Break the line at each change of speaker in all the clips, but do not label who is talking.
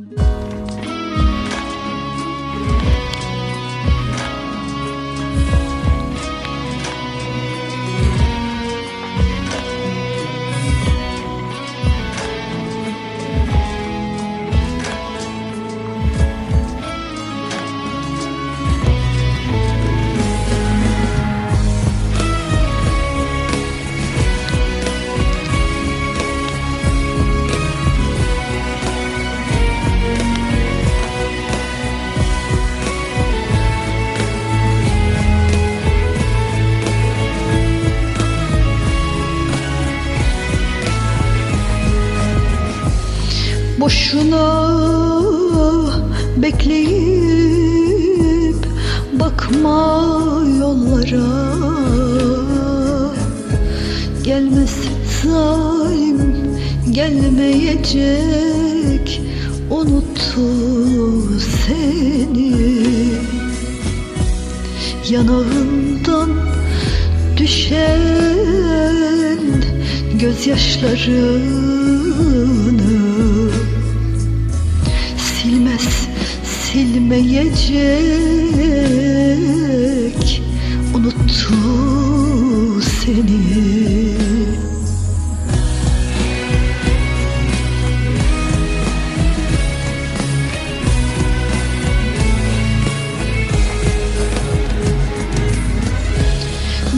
Mm-hmm. Boşuna bekleyip bakma yollara. Gelmez zalim gelmeyecek unuttu seni. Yanağından düşen gözyaşlarını silmeyecek unuttu seni.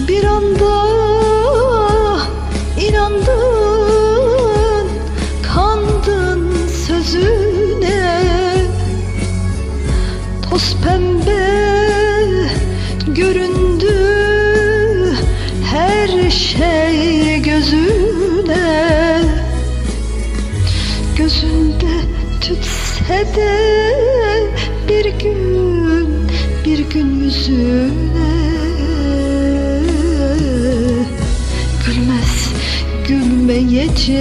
Bir anda inandın kandın sözüne her şey gözüne gözünde tütse de bir gün bir gün yüzüne. Gülmez gülmeyecek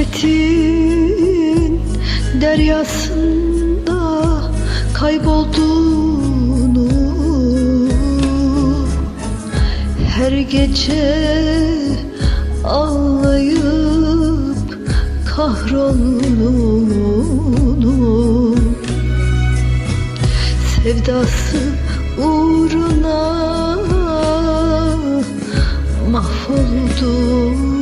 Hasretin deryasında kaybolduğunu Her gece ağlayıp kahrolduğunu Sevdası uğruna mahvolduğunu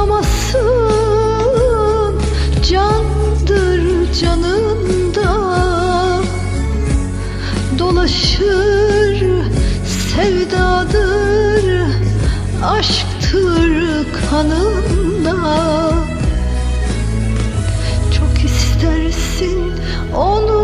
atamazsın candır canında. Dolaşır sevdadır aşktır kanında çok istersin onu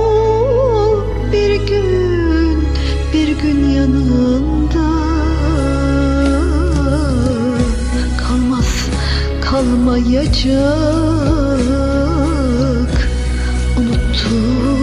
olmayacak Unuttum.